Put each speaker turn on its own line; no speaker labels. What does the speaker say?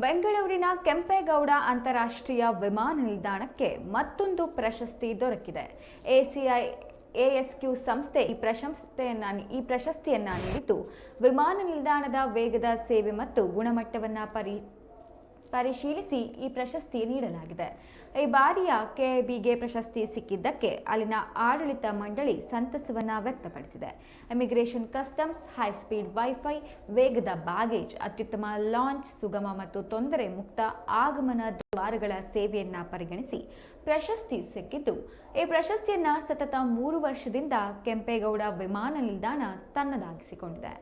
ಬೆಂಗಳೂರಿನ ಕೆಂಪೇಗೌಡ ಅಂತಾರಾಷ್ಟ್ರೀಯ ವಿಮಾನ ನಿಲ್ದಾಣಕ್ಕೆ ಮತ್ತೊಂದು ಪ್ರಶಸ್ತಿ ದೊರಕಿದೆ. ಎಸಿಐ, ಎಎಸ್ಕ್ಯೂ ಸಂಸ್ಥೆ ಈ ಪ್ರಶಸ್ತಿಯನ್ನ ಈ ಪ್ರಶಸ್ತಿಯನ್ನ ನೀಡಿದ್ದು, ವಿಮಾನ ನಿಲ್ದಾಣದ ವೇಗದ ಸೇವೆ ಮತ್ತು ಗುಣಮಟ್ಟವನ್ನು ಪರಿ ಪರಿಶೀಲಿಸಿ ಈ ಪ್ರಶಸ್ತಿ ನೀಡಲಾಗಿದೆ. ಈ ಬಾರಿಯ ಕೆಬಿಗೆ ಪ್ರಶಸ್ತಿ ಸಿಕ್ಕಿದ್ದಕ್ಕೆ ಅಲ್ಲಿನ ಆಡಳಿತ ಮಂಡಳಿ ಸಂತಸವನ್ನು ವ್ಯಕ್ತಪಡಿಸಿದೆ. Immigration customs high speed wifi ವೇಗದ ಬ್ಯಾಗೇಜ್ ಅತ್ಯುತ್ತಮ ಲಾಂಚ್ ಸುಗಮ ಮತ್ತು ತೊಂದರೆ ಮುಕ್ತ ಆಗಮನ ದ್ವಾರಗಳ ಸೇವೆಯನ್ನ ಪರಿಗಣಿಸಿ ಪ್ರಶಸ್ತಿ ಸಿಕ್ಕಿದ್ದು. ಈ ಪ್ರಶಸ್ತಿಯನ್ನ ಸತತ ಮೂರು ವರ್ಷದಿಂದ ಕೆಂಪೇಗೌಡ ವಿಮಾನ ನಿಲ್ದಾಣ ತನ್ನದಾಗಿಸಿಕೊಂಡಿದೆ.